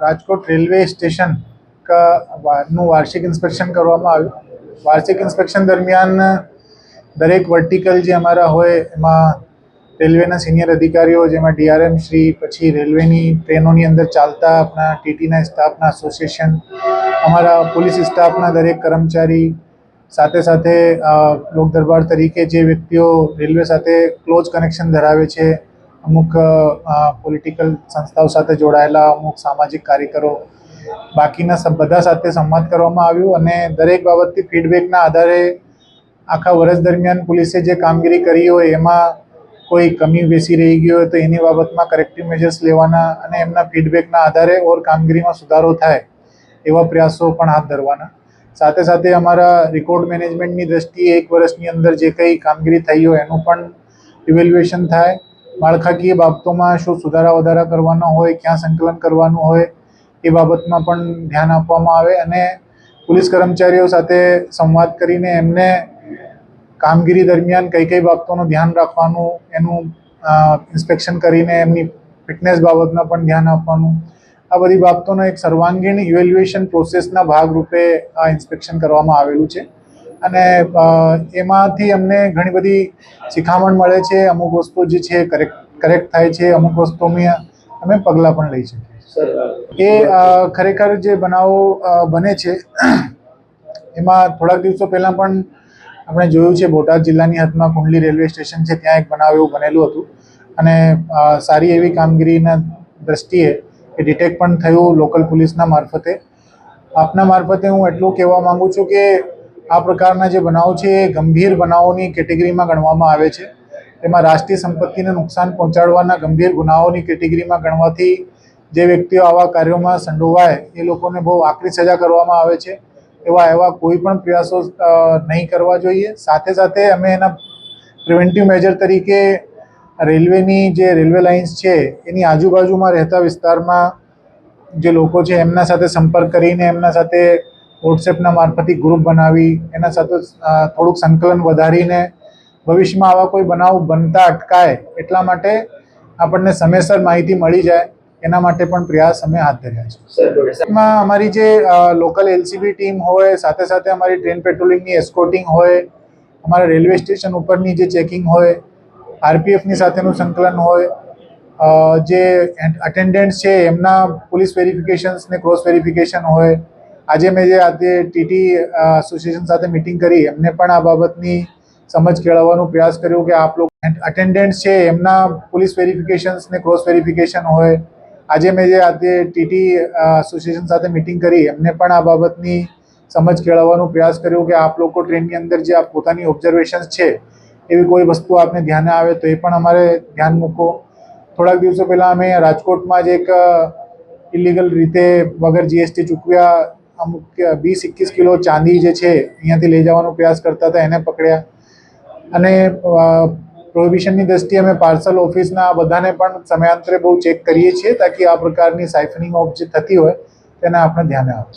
Rajkot railway સ્ટેશનનું વાર્ષિક inspection કરવામાં આવ્યું. વાર્ષિક ઇન્સ્પેક્શન દરમિયાન દરેક વર્ટિકલ જે અમારા હોય એમાં રેલવેના સિનિયર અધિકારીઓ જેમાં ડીઆરએમ શ્રી, પછી રેલવેની ટ્રેનોની અંદર ચાલતા આપણા ટીટીના સ્ટાફના એસોસિએશન, અમારા પોલીસ સ્ટાફના દરેક કર્મચારી, સાથે સાથે લોક દરબાર તરીકે જે વ્યક્તિઓ રેલવે સાથે ક્લોઝ કનેક્શન ધરાવે છે અમુક પોલિટિકલ સંસ્થાઓ સાથે જોડાયેલા, અમુક સામાજિક કાર્યકરો, બાકીના બધા સાથે સંવાદ કરવામાં આવ્યું અને દરેક બાબતથી ફીડબેકના આધારે આખા વર્ષ દરમિયાન પોલીસે જે કામગીરી કરી હોય એમાં કોઈ કમી બેસી રહી ગઈ હોય તો એની બાબતમાં કરેક્ટિવ મેજર્સ લેવાના અને એમના ફીડબેકના આધારે ઓર કામગીરીમાં સુધારો થાય એવા પ્રયાસો પણ હાથ ધરવાના. સાથે સાથે અમારા રેકોર્ડ મેનેજમેન્ટની દ્રષ્ટિએ એક વર્ષની અંદર જે કંઈ કામગીરી થઈ હોય એનું પણ ઇવેલ્યુએશન થાય. માળખાકીય બાબતોમાં શું સુધારા વધારા કરવાના હોય, ક્યાં સંકલન કરવાનું હોય, એ બાબતમાં પણ ધ્યાન આપવામાં આવે અને પોલીસ કર્મચારીઓ સાથે સંવાદ કરીને એમને કામગીરી દરમિયાન કઈ કઈ બાબતોનું ધ્યાન રાખવાનું, એનું ઇન્સ્પેક્શન કરીને એમની ફિટનેસ બાબતમાં પણ ધ્યાન આપવાનું. આ બધી બાબતોનો એક સર્વાંગીણ ઇવેલ્યુએશન પ્રોસેસના ભાગરૂપે આ ઇન્સ્પેક્શન કરવામાં આવેલું છે. અને એમાંથી અમને ઘણી બધી શિખામણ મળે છે, અમુક વસ્તુ જે છે કરેક્ટ કરેક્ટ થાય છે, અમુક વસ્તુ અમે પગલાં પણ લઈ શકીએ એ ખરેખર જે બનાવો બને છે, એમાં થોડાક દિવસો પહેલાં પણ આપણે જોયું છે, બોટાદ જિલ્લાની હદમાં કુંડલી રેલવે સ્ટેશન છે, ત્યાં એક બનાવ એવું બનેલું હતું. અને સારી એવી કામગીરીના દ્રષ્ટિએ એ ડિટેક્ટ પણ થયું લોકલ પોલીસના મારફતે. આપના મારફતે હું એટલું કહેવા માગું છું કે આ પ્રકારના જે બનાવો છે એ ગંભીર બનાવોની કેટેગરીમાં ગણવામાં આવે છે. તેમાં રાષ્ટ્રીય સંપત્તિને નુકસાન પહોંચાડવાના ગંભીર ગુનાઓની કેટેગરીમાં ગણવાથી જે વ્યક્તિઓ આવા કાર્યોમાં સંડોવાય, એ લોકોને બહુ આકરી સજા કરવામાં આવે છે. એવા એવા કોઈ પણ પ્રયાસો નહીં કરવા જોઈએ. સાથે સાથે અમે એના પ્રિવેન્ટિવ મેજર તરીકે રેલવેની જે રેલવે લાઇન્સ છે, એની આજુબાજુમાં રહેતા વિસ્તારમાં જે લોકો છે, એમના સાથે સંપર્ક કરીને એમના સાથે વોટ્સએપના મારફતે ગ્રુપ બનાવી એના સાથે થોડુંક સંકલન વધારીને ભવિષ્યમાં આવા કોઈ બનાવ બનતા અટકાય એટલા માટે આપણને સમયસર માહિતી મળી જાય એના માટે પણ પ્રયાસ અમે હાથ ધર્યા છે. એમાં અમારી જે લોકલ એલસીબી ટીમ હોય સાથે સાથે અમારી ટ્રેન પેટ્રોલિંગની એસ્કોટિંગ હોય અમારા રેલવે સ્ટેશન ઉપરની જે ચેકિંગ હોય આરપીએફની સાથેનું સંકલન હોય જે અટેન્ડન્ટ છે એમના પોલીસ વેરિફિકેશન્સ ને ક્રોસ વેરિફિકેશન હોય આજે મેં જે આજે ટીટી એસોસિએશન સાથે મિટિંગ કરી, એમને પણ આ બાબતની સમજ કેળવવાનો પ્રયાસ કર્યો કે આપ લોકો અટેન્ડન્ટ છે, એમના પોલીસ વેરિફિકેશન્સ ને ક્રોસ વેરિફિકેશન હોય. આજે મેં જે આજે ટીટી એસોસિએશન સાથે મિટિંગ કરી, એમને પણ આ બાબતની સમજ કેળવવાનો પ્રયાસ કર્યો કે આપ લોકો ટ્રેનની અંદર જે આપ પોતાની ઓબ્ઝર્વેશન્સ છે, એવી કોઈ વસ્તુ આપને ધ્યાને આવે તો એ પણ અમારે ધ્યાન મૂકો. થોડાક દિવસો પહેલાં અમે રાજકોટમાં જ એક ઇલીગલ રીતે વગર જીએસટી ચૂકવ્યા અમુક વીસ, એકવીસ કિલો ચાંદી જે છે, અહીંયાથી લઈ જવાનો પ્રયાસ કરતા હતા, એને પકડ્યા. અને પ્રોહિબિશનની દ્રષ્ટિએ અમે પાર્સલ ઓફિસના બધાને પણ સમયાંતરે બહુ ચેક કરીએ છીએ, તાકી આ પ્રકારની સાઇફનિંગ ઓફ જે થતી હોય, તેને આપણે ધ્યાને આવે